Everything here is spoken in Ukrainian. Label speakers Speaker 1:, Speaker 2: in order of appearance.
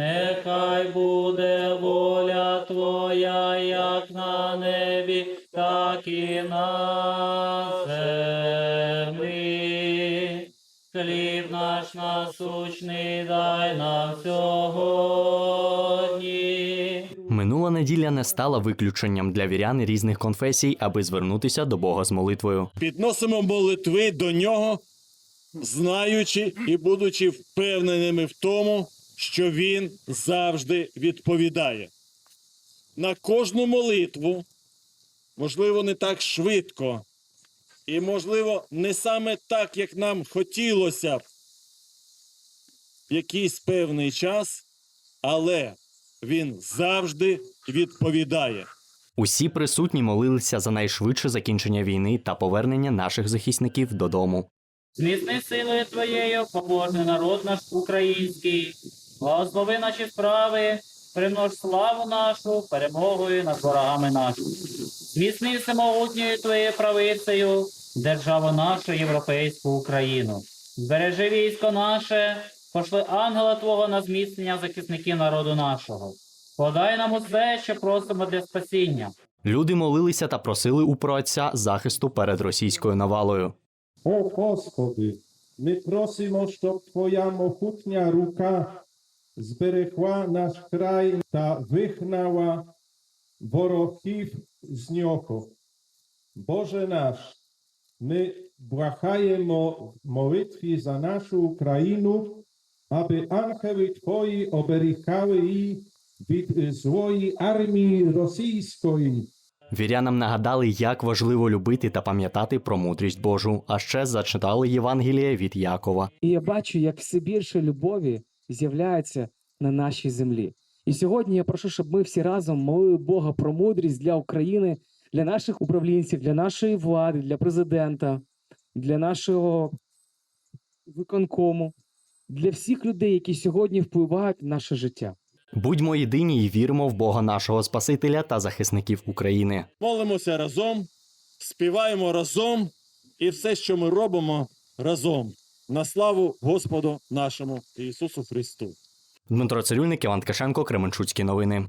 Speaker 1: нехай буде воля Твоя, як на небі, так і на землі. Хліб наш насущний дай нам сьогодні.
Speaker 2: Минула неділя не стала виключенням для вірян різних конфесій, аби звернутися до Бога з молитвою.
Speaker 3: Підносимо молитви до нього, знаючи і будучи впевненими в тому, що він завжди відповідає. На кожну молитву, можливо, не так швидко, і, можливо, не саме так, як нам хотілося б в якийсь певний час, але він завжди відповідає.
Speaker 2: Усі присутні молилися за найшвидше закінчення війни та повернення наших захисників додому.
Speaker 1: Зміцни силою Твоєю, побожний народ наш український, благослови наші справи, примнож славу нашу перемогою над ворогами нашими. Зміцни всемогутньою Твоєю правицею державу нашу європейську Україну. Збережи військо наше, пошли ангела Твого на зміцнення захисників народу нашого. Подай нам усе, що просимо для спасіння.
Speaker 2: Люди молилися та просили у Проотця захисту перед російською навалою.
Speaker 4: О Господи, ми просимо, щоб Твоя могутня рука зберегла наш край та вигнала ворогів з нього. Боже наш, ми благаємо в молитві за нашу Україну, аби ангели Твої оберігали її від злої армії російської.
Speaker 2: Вірянам нагадали, як важливо любити та пам'ятати про мудрість Божу, а ще зачитали Євангеліє від Якова.
Speaker 5: І я бачу, як все більше любові з'являється на нашій землі. І сьогодні я прошу, щоб ми всі разом молили Бога про мудрість для України, для наших управлінців, для нашої влади, для президента, для нашого виконкому, для всіх людей, які сьогодні впливають на наше життя.
Speaker 2: Будьмо єдині і віримо в Бога нашого Спасителя та захисників України.
Speaker 3: молимося разом, співаємо разом і все, що ми робимо разом. На славу Господу нашому Ісусу Христу.
Speaker 2: Дмитро Цирюльник, Іван Ткаченко, Кременчуцькі новини.